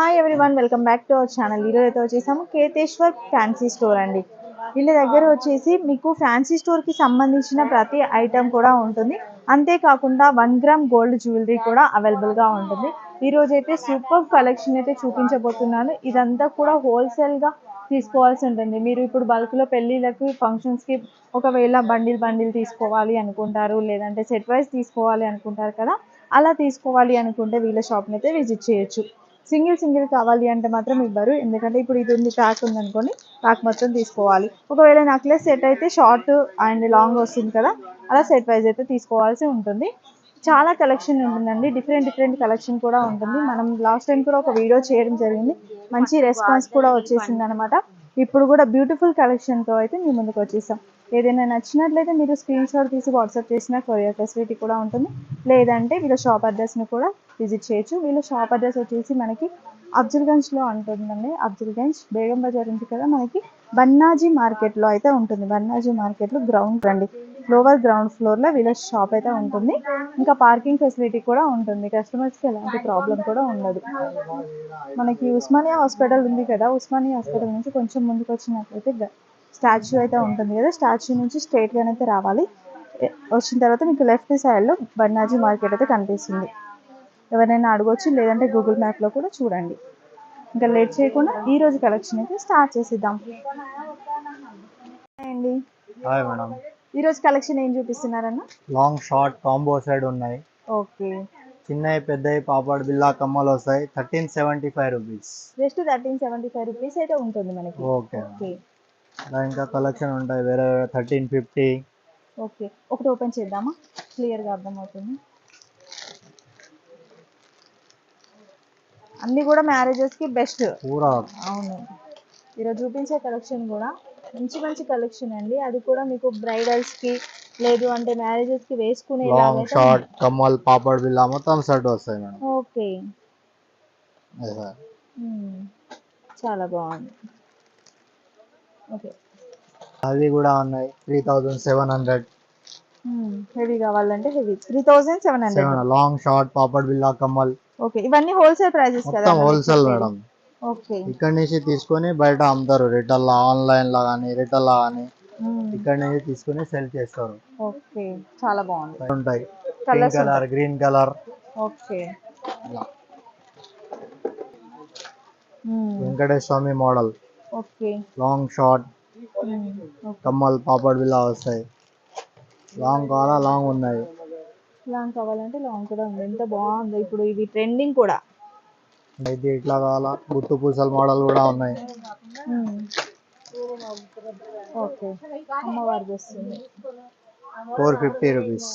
Hi everyone welcome back to our channel ఈరోజు అయితే వచ్చేసాము కేతేశ్వర్ ఫ్యాన్సీ స్టోర్ అండి. వీళ్ళ దగ్గర వచ్చేసి మీకు ఫ్యాన్సీ స్టోర్కి సంబంధించిన ప్రతి ఐటెం కూడా ఉంటుంది. అంతేకాకుండా వన్ గ్రామ్ గోల్డ్ జ్యువెలరీ కూడా అవైలబుల్గా ఉంటుంది. ఈరోజు అయితే సూపర్ కలెక్షన్ అయితే చూపించబోతున్నాను. ఇదంతా కూడా హోల్సేల్గా తీసుకోవాల్సి ఉంటుంది. మీరు ఇప్పుడు బల్క్లో పెళ్ళిళ్ళకి ఫంక్షన్స్కి ఒకవేళ బండిల్ బండిల్ తీసుకోవాలి అనుకుంటారు లేదంటే సెట్ వైజ్ తీసుకోవాలి అనుకుంటారు కదా అలా తీసుకోవాలి అనుకుంటే వీళ్ళ షాప్ని అయితే విజిట్ చేయొచ్చు. సింగిల్ సింగిల్ కావాలి అంటే మాత్రం ఇవ్వరు. ఎందుకంటే ఇప్పుడు ఇది ఉంది ప్యాక్ ఉంది అనుకోండి ప్యాక్ మొత్తం తీసుకోవాలి. ఒకవేళ నెక్లెస్ సెట్ అయితే షార్ట్ అండ్ లాంగ్ వస్తుంది కదా అలా సెట్ వైజ్ అయితే తీసుకోవాల్సి ఉంటుంది. చాలా కలెక్షన్ ఉంటుందండి. డిఫరెంట్ డిఫరెంట్ కలెక్షన్ కూడా ఉంటుంది. మనం లాస్ట్ టైం కూడా ఒక వీడియో చేయడం జరిగింది. మంచి రెస్పాన్స్ కూడా వచ్చేసింది అనమాట ఇప్పుడు కూడా బ్యూటిఫుల్ కలెక్షన్తో అయితే మీ ముందుకు వచ్చేసాం. ఏదైనా నచ్చినట్లయితే మీరు స్క్రీన్ షాట్ తీసి వాట్సాప్ చేసిన కొరియర్ ఫెసిలిటీ కూడా ఉంటుంది. లేదంటే వీళ్ళ షాప్ అడ్రస్ని కూడా విజిట్ చేయొచ్చు. వీళ్ళ షాప్ అడ్రస్ వచ్చేసి మనకి అఫ్జల్గంజ్లో ఉంటుందండి అఫ్జల్గంజ్ బేగం బజార్ ఉంది కదా మనకి. బన్నాజీ మార్కెట్లో అయితే ఉంటుంది. బన్నాజీ మార్కెట్లో గ్రౌండ్ రండి లోవర్ గ్రౌండ్ ఫ్లోర్లో వీళ్ళ షాప్ అయితే ఉంటుంది. ఇంకా పార్కింగ్ ఫెసిలిటీ కూడా ఉంటుంది. కస్టమర్స్కి ఎలాంటి ప్రాబ్లం కూడా ఉండదు. మనకి ఉస్మానియా హాస్పిటల్ ఉంది కదా. ఉస్మానియా హాస్పిటల్ నుంచి కొంచెం ముందుకు వచ్చినట్లయితే స్టాచ్యూ అయితే ఉంటుంది కదా స్టాచ్యూ నుంచి స్ట్రైట్గానైతే రావాలి. ఎ- వచ్చిన తర్వాత మీకు లెఫ్ట్ సైడ్లో బన్నాజీ మార్కెట్ అయితే కనిపిస్తుంది. ఎవరైనా అడగొచ్చు లేదంటే గూగుల్ మ్యాప్లో కూడా చూడండి. ఇంకా లేట్ చేయకుండా ఈ రోజు కలెక్షన్ అయితే స్టార్ట్ చేసేద్దాం. అండి. Hi madam. ఈ రోజు కలెక్షన్ ఏం చూపిస్తున్నారన్న? లాంగ్ షార్ట్ కాంబో సైడ్ ఉన్నాయి. ఓకే. చిన్నవి పెద్దవి పాపడ్ బిల్లా కమ్మలు వస్తాయి. Thirteen seventy five rupees. Just thirteen seventy five rupees అయితే ఉంటుంది మనకి. ఓకే. ఓకే. అలా ఇంకా కలెక్షన్ ఉంటాయి. వేరే వేరే థర్టీన్ ఫిఫ్టీ ఓకే. ఒకటి ఓపెన్ చేద్దామా? క్లియర్గా అర్థమవుతుంది. అన్నీ కూడా మ్యారేజెస్కి బెస్ట్ పూరా. అవును. ఈరోజు చూపించే కలెక్షన్ కూడా మంచి మంచి కలెక్షన్ అండి. అది కూడా మీకు బ్రైడల్స్కి లేదు అంటే మ్యారేజెస్కి వేసుకునే లాంగ్ షార్ట్ కమ్మల్ పాపడ్ బిల్లా మొత్తం సెట్ వస్తాయి మేడం. ఓకే. చాలా బాగుంది. ఓకే అవి కూడా ఉన్నాయి. Three thousand seven hundred heavy కావాలంటే heavy three thousand seven hundred long short papad బిల్లా కమ్మల్ ఓకే ఇవన్నీ హోల్సేల్ ప్రైజెస్ కదా హోల్సేల్ మేడం. ఓకే ఇక్కడ నుంచి తీసుకొని బయట అమ్ముతారు. రిటైల్ ఆన్లైన్ లా కానీ రిటైల్ లా కానీ మ్మ్. ఇక్కడ నుంచి తీసుకొని సెల్ చేస్తారు. ఓకే చాలా బాగుంది. ఉంటాయి. Pink colour green colour okay స్వామి మోడల్ లాంగ్ షార్ట్. ఓకే కమ్మల్ పాపడ్ బిల్లా వస్తాయి. లాంగ్ కావాలా? లాంగ్ ఉన్నాయి. లాంగ్ కావాలంటే లాంగ్ కూడా ఉంది. ఎంత బాగుంది ఇప్పుడు ఇవి ట్రెండింగ్ కూడా. ఇది ఇట్లా కావాలా? గుత్తు పూసల మోడల్ కూడా ఉన్నాయి. మ్మ్. ఓకే. వస్తుంది four fifty rupees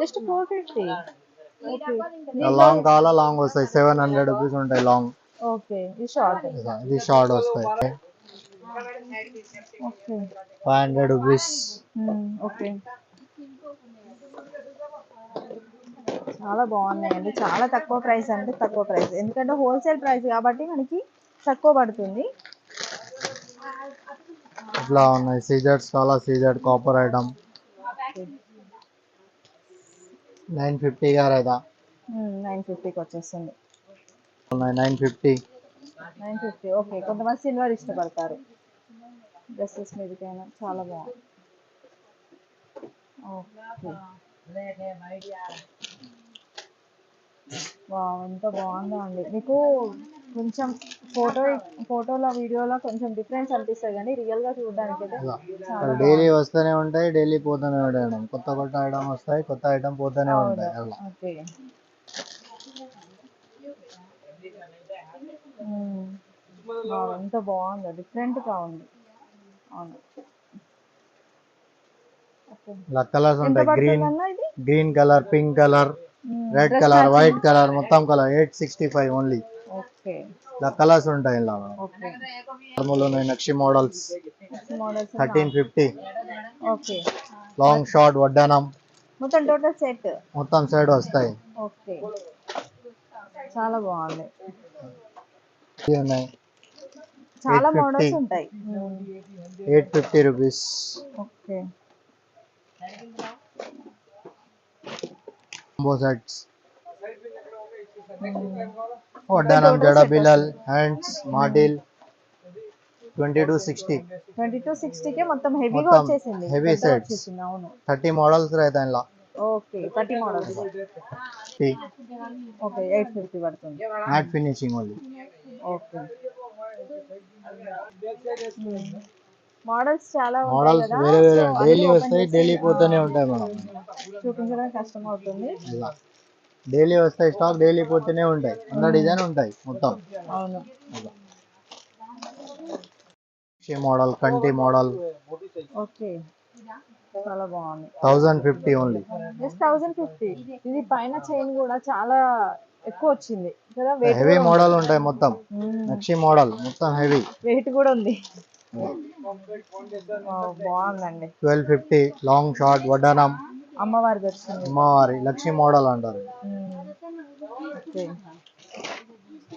just four fifty long కావాలా? లాంగ్ వస్తాయి. సెవెన్ హండ్రెడ్ రూపీస్ ఉంటాయి లాంగ్ ఓకే ఇది షార్ట్ ఇది షార్ట్ వస్తాయి. Five hundred rupees. ఓకే చాలా బాగున్నాయండి. చాలా తక్కువ ప్రైస్ అంటే తక్కువ ప్రైస్ ఎందుకంటే హోల్సేల్ ప్రైస్ కాబట్టి మనకి తక్కువ పడుతుంది. ఇట్లా ఉన్నాయి. సీజర్స్ కావాలా scissor copper item nine fifty గారేదా nine ఫిఫ్టీకి వచ్చేస్తుంది. Nine fifty nine fifty okay కొంతమంది సిల్వర్ ఇష్టపడతారు. డ్రెస్సెస్ మీదకైనా చాలా బాగుంది. ఎంత బాగుందో అండి. మీకు కొంచెం ఫోటో ఫోటోలో వీడియోలో కొంచెం డిఫరెన్స్ అనిపిస్తుంది కానీ రియల్గా చూడడానికి అయితే డైలీ వస్తూనే ఉంటాయి డైలీ పోతూనే ఉంటాయి కొత్త కొత్త ఐటమ్ వస్తాయి కొత్త ఐటమ్ పోతూనే ఉంటాయి. ఓకే. వావ్, ఎంత బాగుందో. డిఫరెంట్గా ఉంది. ఇలా కలర్స్ ఉంటాయి. Green green colour pink colour. Red colour white colour మొత్తం colour. Eight sixty five only ఇలా కలర్స్ ఉంటాయి ఇలా నార్మల్ ఉన్నాయి నక్షి models. Thirteen fifty. Long short వడ్డానం మొత్తం టోటల్ సెట్ మొత్తం సైడ్ వస్తాయి. ఓకే. చాలా బాగుంది. ఉన్నాయి. చాలా మోడల్స్ ఉంటాయి. Eight fifty rupees okay sets వడ్డానం జడ Bilal hands model twenty two sixty twenty two sixty K మొత్తం హెవీగా వచ్చేసింది. హెవీ సెట్స్ అవును. థర్టీ మోడల్స్ రైతే అందులో okay thirty models okay eight fifty పడుతుంది. Matte finishing only okay models చాలా మోడల్స్ వేరే వేరే డైలీ వస్తాయి డైలీ పోతూనే ఉంటాయి మేడం చూపించడం కష్టం అవుతుంది డైలీ వస్తాయి స్టాక్ డైలీ పోతూనే ఉంటాయి. అన్న డిజైన్ ఉంటాయి మొత్తం. అవును. మోడల్ కంటి మోడల్ ఓకే. చాలా బాగుంది. Thousand fifty only just thousand fifty ఇది పైన చైన్ కూడా చాలా ఎక్కువ వచ్చింది. కదా హెవీ మోడల్ ఉంటాయి మొత్తం. నక్షి మోడల్ మొత్తం హెవీ వెయిట్ కూడా ఉంది. బాగుందండి. ట్వెల్వ్ ఫిఫ్టీ లాంగ్ షార్ట్ వడ్డానం అమ్మవారిది వచ్చింది అమ్మవారి లక్ష్మీ మోడల్ అంటారు.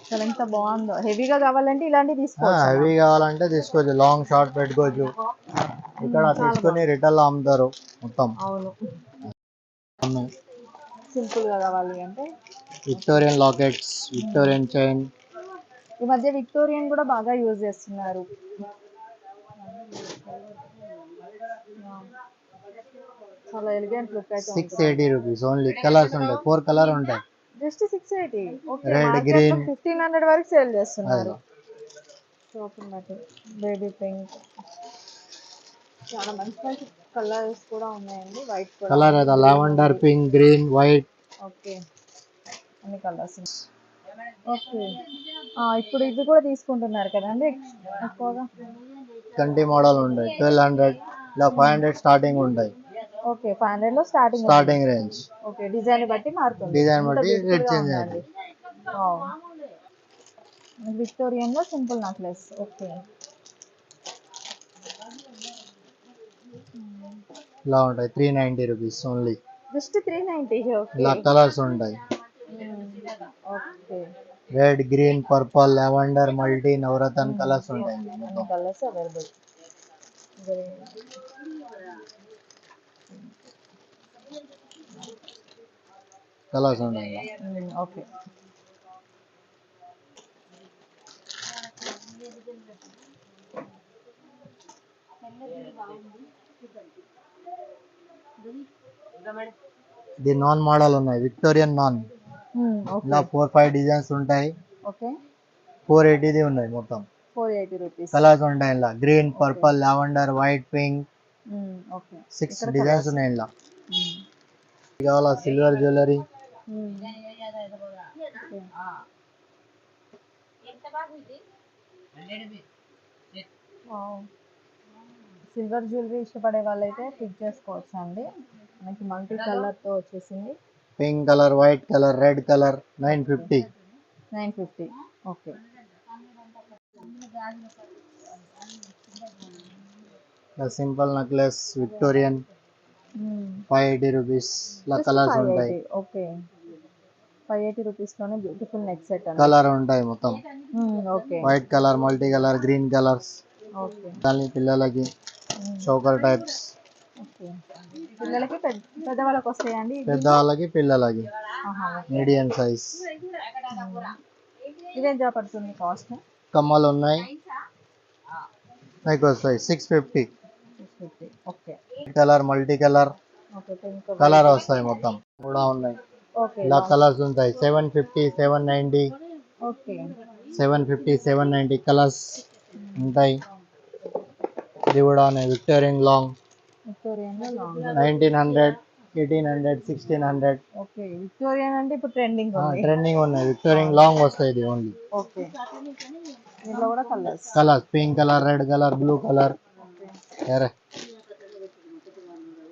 అసలు ఎంత బాగుందో. హెవీగా కావాలంటే ఇలాంటివి తీసుకోవచ్చు. హెవీ కావాలంటే తీసుకోవచ్చు. లాంగ్ షార్ట్ పెట్టుకోవచ్చు. ఇక్కడ తీసుకొని రిటైల్లో అమ్ముతారు మొత్తం. అవును. సింపుల్గా కావాలి అంటే విక్టోరియన్ లాకెట్స్ విక్టోరియన్ చైన్ ఈ మధ్య విక్టోరియన్ కూడా బాగా యూజ్ చేస్తున్నారు. చాలా ఎలిగెంట్ లుక్ అయితే six eighty rupees only colours ఉంటాయి ఫోర్ కలర్ ఉంటాయి just six eighty market green. Fifteen hundred వరకు సేల్ చేస్తున్నారు. బట్టి. బేబీ పింక్ చాలా మంచి మంచి కలర్స్ కూడా ఉన్నాయండి. White colour lavender pink green white okay అన్ని కలర్స్ ఓకే. ఇప్పుడు ఇది కూడా తీసుకుంటున్నారు కదండి? ఎక్కువగా? కంటి మోడల్ ఉంటాయి. ట్వెల్వ్ హండ్రెడ్ ఇలా ఫైవ్ హండ్రెడ్ స్టార్టింగ్ ఉంటాయి. ఓకే ఫైవ్ హండ్రెడ్లో starting starting range okay design బట్టి మారుతుంది. డిజైన్ బట్టి రేట్ చేంజ్. అవుతుంది. విక్టోరియన్లో సింపుల్ నెక్లెస్ ఓకే. ఇలా ఉంటాయి. Three ninety rupees only just three ninety okay ఇలా కలర్స్ ఉంటాయి. Okay red green purple lavender multi navaratna colours ఉంటాయి అన్ని కలర్స్ అవైలబుల్ కలర్స్ ఉంటాయి ఇలా. ఓకే ఇది నాన్ మోడల్ ఉన్నాయి విక్టోరియన్ నాన్ ఓకే ఇలా ఫోర్ ఫైవ్ డిజైన్స్ ఉంటాయి. ఓకే ఫోర్ ఎయిటీది ఉన్నాయి మొత్తం. ఫోర్ ఎయిటీ రూపీస్ కలర్స్ ఉంటాయి ఇలా. Green purple lavender white pink six designs ఉన్నాయి ఇలా. కావాలా? సిల్వర్ జ్యువెలరీ సిల్వర్ జ్యువెలరీ ఇష్టపడే వాళ్ళైతే పిక్ చేసుకోవచ్చు అండి మనకి మల్టీ కలర్తో వచ్చేసింది. Pink colour white colour red colour nine fifty nine fifty. Okay. Simple necklace Victorian five eighty rupees ఇలా కలర్స్ ఉంటాయి. ఓకే ఫైవ్ ఎయిటీ రూపీస్లోనే బ్యూటిఫుల్ నెక్ సెట్ కలర్ ఉంటాయి మొత్తం. Okay white colour multi colour green colours okay దాని పిల్లలకి choker types okay పిల్లలకి పెద్ద పెద్దవాళ్ళకి వస్తాయండి ఇవి? పెద్దవాళ్ళకి పిల్లలకి. Medium size. ఇదేం పడుతుంది కాస్ట్? కమ్మలు ఉన్నాయి. మీకు వస్తాయి six fifty okay. Colour multi colour colour వస్తాయి మొత్తం. కూడా ఉన్నాయి. ఇలా కలర్స్ ఉంటాయి. Seven fifty seven ninety seven fifty seven ninety colours ఉంటాయి. ఇది కూడా ఉన్నాయి Victorian long Victorian nineteen hundred eighteen hundred sixteen hundred okay Victorian అంటే ఇప్పుడు ట్రెండింగ్ ట్రెండింగ్ ఉన్నాయి. విక్టోరియన్ లాంగ్ వస్తాయి ఇది ఓన్లీ ఓకే. దీంట్లో కూడా colours colours pink colour red colour blue colour వేరే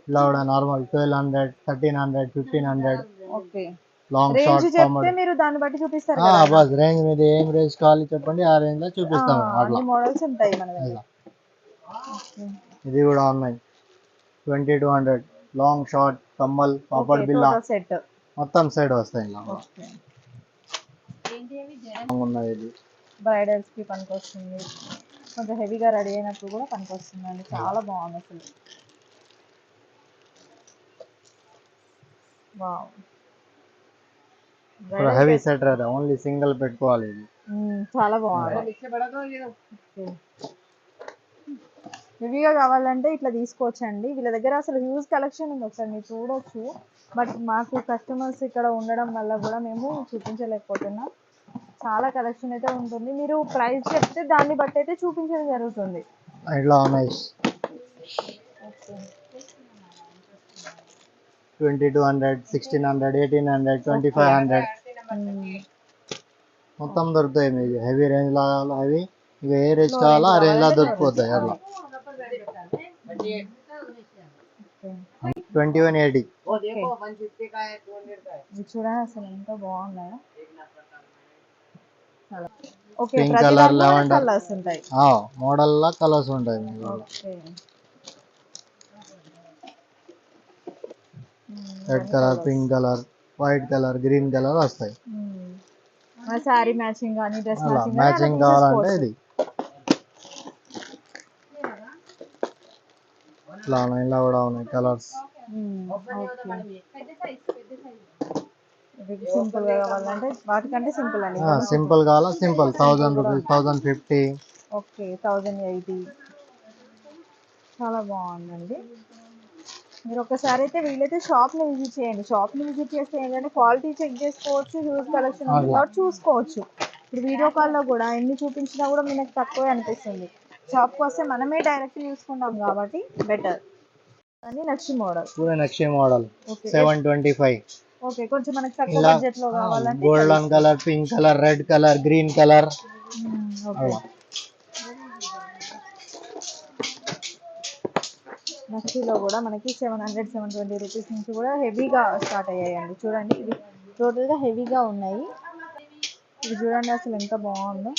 ఇలా కూడా normal twelve hundred thirteen hundred fifteen hundred okay. Long short చెప్తే మీరు దాన్ని బట్టి చూపిస్తారు బస్ రేంజ్ మీద ఏం రేంజ్ కావాలి చెప్పండి ఆ రేంజ్లో చూపిస్తాము అట్లా. మోడల్స్ ఉంటాయి మన దగ్గర. ఇది కూడా ఉన్నాయి twenty two hundred. Long short Kammal పాపడ్ బిల్లా. సెట్. మొత్తం సైడ్ వస్తాయి ఇలా ఉన్నాయి ఇది. బ్రైడల్స్కి పనికొస్తుంది. కొంచెం హెవీగా రెడీ అయినప్పుడు కూడా పనికొస్తుందండి. చాలా బాగుంది అసలు. వావ్. హెవీ సెటర్ ఓన్లీ సింగిల్ పెట్టుకోవాలి ఇది. చాలా బాగుంది. హెవీగా కావాలంటే ఇట్లా తీసుకోవచ్చండి. వీళ్ళ దగ్గర అసలు హ్యూజ్ కలెక్షన్ ఉంది ఒకసారి మీరు చూడొచ్చు. బట్ మాకు కస్టమర్స్ ఇక్కడ ఉండడం వల్ల కూడా మేము చూపించలేకపోతున్నాం. చాలా కలెక్షన్ అయితే ఉంటుంది. మీరు ప్రైస్ చెప్తే దాన్ని బట్టి అయితే చూపించడం జరుగుతుంది. Twenty two hundred sixteen hundred eighteen hundred twenty five hundred. మొత్తం దొరుకుతాయి మీకు. హెవీ రేంజ్లో కావాలా హెవీ ఇక ఏ రేంజ్ కావాలో ఆ రేంజ్లో దొరికిపోతాయి అట్లా. Twenty one eighty. చూడండి అసలు ఎంత బాగున్నాయో మోడల్ లా కలర్స్ ఉంటాయి. Red colour pink colour white colour green colour వస్తాయి. మ్యాచింగ్ కానీ మ్యాచింగ్ కావాలంటే ఇది. ఇట్లా ఇలా కూడా ఉన్నాయి కలర్స్ సింపుల్ కావాలంటే వాటికంటే సింపుల్ అండి. సింపుల్ కావాలా? Simple thousand rupees thousand fifty okay thousand eighty చాలా బాగుందండి. మీరు ఒకసారి అయితే వీలైతే షాప్ని విజిట్ చేయండి. షాప్ని విజిట్ చేస్తే ఏంటంటే క్వాలిటీ చెక్ చేసుకోవచ్చు హ్యూజ్ కలెక్షన్ కాబట్టి చూసుకోవచ్చు. ఇప్పుడు వీడియో కాల్లో కూడా ఎన్ని చూపించినా కూడా మనకు తక్కువే అనిపిస్తుంది. షాప్కి వస్తే మనమే డైరెక్ట్ చూసుకుంటాం కాబట్టి బెటర్ అని నెక్స్ట్ మోడల్ పూరే నక్షి model seven twenty five okay కొంచెం మనకి తక్కువ బడ్జెట్లో కావాలంటే golden colour pink colour red colour green colour. నక్షిలో కూడా మనకి seven hundred seven twenty rupees నుంచి కూడా హెవీగా స్టార్ట్ అయ్యాయండి. చూడండి ఇవి టోటల్గా హెవీగా ఉన్నాయి. ఇది చూడండి అసలు ఎంత బాగుందో.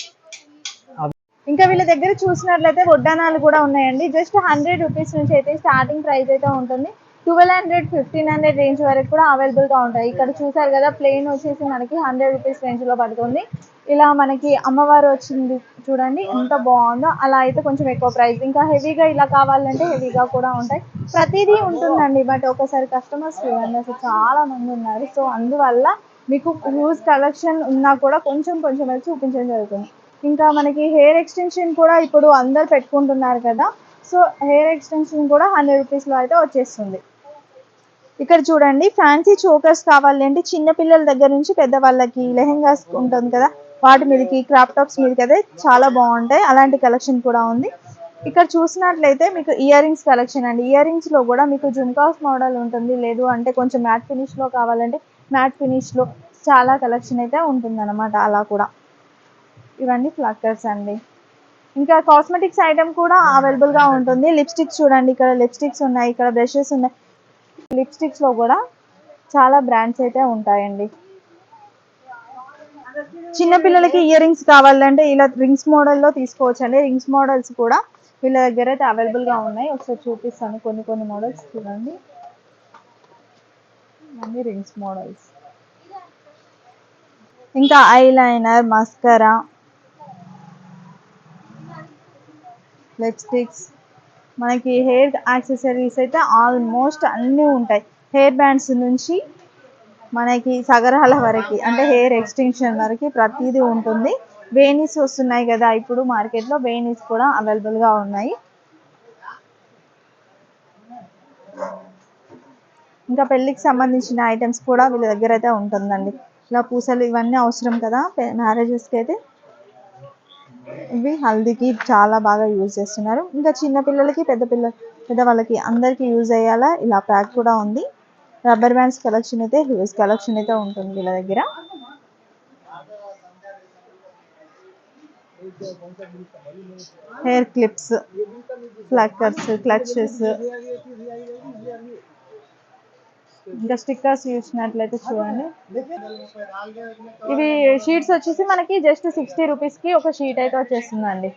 ఇంకా వీళ్ళ దగ్గర చూసినట్లయితే వడ్డానాలు కూడా ఉన్నాయండి. జస్ట్ హండ్రెడ్ రూపీస్ నుంచి అయితే స్టార్టింగ్ ప్రైస్ అయితే ఉంటుంది. Twelve hundred fifteen hundred range వరకు కూడా అవైలబుల్గా ఉంటాయి. ఇక్కడ చూసారు కదా ప్లెయిన్ వచ్చేసి మనకి హండ్రెడ్ రూపీస్ రేంజ్లో పడుతుంది. ఇలా మనకి అమ్మవారు వచ్చింది చూడండి ఎంత బాగుందో. అలా అయితే కొంచెం ఎక్కువ ప్రైస్. ఇంకా హెవీగా ఇలా కావాలంటే హెవీగా కూడా ఉంటాయి. ప్రతిదీ ఉంటుందండి బట్ ఒకసారి కస్టమర్స్ చూడండి అసలు చాలా మంది ఉన్నారు. సో అందువల్ల మీకు హ్యూజ్ కలెక్షన్ ఉన్నా కూడా కొంచెం కొంచెం అయితే చూపించడం జరుగుతుంది. ఇంకా మనకి హెయిర్ ఎక్స్టెన్షన్ కూడా ఇప్పుడు అందరు పెట్టుకుంటున్నారు కదా. సో హెయిర్ ఎక్స్టెన్షన్ కూడా హండ్రెడ్ రూపీస్లో అయితే వచ్చేస్తుంది. ఇక్కడ చూడండి ఫ్యాన్సీ చోకర్స్ కావాలి అంటే చిన్నపిల్లల దగ్గర నుంచి పెద్దవాళ్ళకి లెహెంగాస్ ఉంటుంది కదా. వాటి మీదకి క్రాప్ టాప్స్ మీదకి అయితే చాలా బాగుంటాయి. అలాంటి కలెక్షన్ కూడా ఉంది. ఇక్కడ చూసినట్లయితే మీకు ఇయర్ రింగ్స్ కలెక్షన్ అండి. ఇయర్ రింగ్స్లో కూడా మీకు జుమ్కాస్ మోడల్ ఉంటుంది. లేదు అంటే కొంచెం మ్యాట్ ఫినిష్లో కావాలంటే మ్యాట్ ఫినిష్లో చాలా కలెక్షన్ అయితే ఉంటుంది అలా కూడా. ఇవన్నీ ఫ్లక్కర్స్ అండి. ఇంకా కాస్మెటిక్స్ ఐటమ్ కూడా అవైలబుల్గా ఉంటుంది. లిప్స్టిక్స్ చూడండి ఇక్కడ లిప్స్టిక్స్ ఉన్నాయి ఇక్కడ బ్రషెస్ ఉన్నాయి. లిప్స్టిక్స్లో కూడా చాలా బ్రాండ్స్ అయితే ఉంటాయండి. చిన్నపిల్లలకి ఇయర్ రింగ్స్ కావాలంటే ఇలా రింగ్స్ మోడల్లో తీసుకోవచ్చు అండి రింగ్స్ మోడల్స్ కూడా వీళ్ళ దగ్గర అయితే అవైలబుల్గా ఉన్నాయి. ఒకసారి చూపిస్తాను కొన్ని కొన్ని మోడల్స్ చూడండి. అన్ని రింగ్స్ మోడల్స్ ఇంకా ఐ లైనర్ మస్కరా లిప్స్టిక్స్ మనకి హెయిర్ యాక్సెసరీస్ అయితే ఆల్మోస్ట్ అన్నీ ఉంటాయి. హెయిర్ బ్యాండ్స్ నుంచి మనకి సగరాల వరకు అంటే హెయిర్ ఎక్స్టెన్షన్ వరకు ప్రతిదీ ఉంటుంది. వేణీస్ వస్తున్నాయి కదా ఇప్పుడు మార్కెట్లో వేణీస్ కూడా అవైలబుల్గా ఉన్నాయి. ఇంకా పెళ్ళికి సంబంధించిన ఐటమ్స్ కూడా వీళ్ళ దగ్గర అయితే ఉంటుందండి. ఇలా పూసలు ఇవన్నీ అవసరం కదా మ్యారేజెస్కి అయితే? ఇవి హల్దీకి చాలా బాగా యూజ్ చేస్తున్నారు. ఇంకా చిన్న పిల్లలకి పెద్ద పిల్ల పెద్దవాళ్ళకి అందరికీ యూజ్ అయ్యేలా ఇలా ప్యాక్ కూడా ఉంది. రబ్బర్ బ్యాండ్స్ కలెక్షన్ అయితే హ్యూజ్ కలెక్షన్ అయితే ఉంటుంది వీళ్ళ దగ్గర. Hair clips ఫ్లక్కర్స్ clutches. ఇంకా స్టిక్కర్స్ చూసినట్లయితే చూడండి. ఇవి షీట్స్ వచ్చేసి మనకి జస్ట్ సిక్స్టీ రూపీస్కి ఒక షీట్ అయితే వచ్చేస్తుందండి.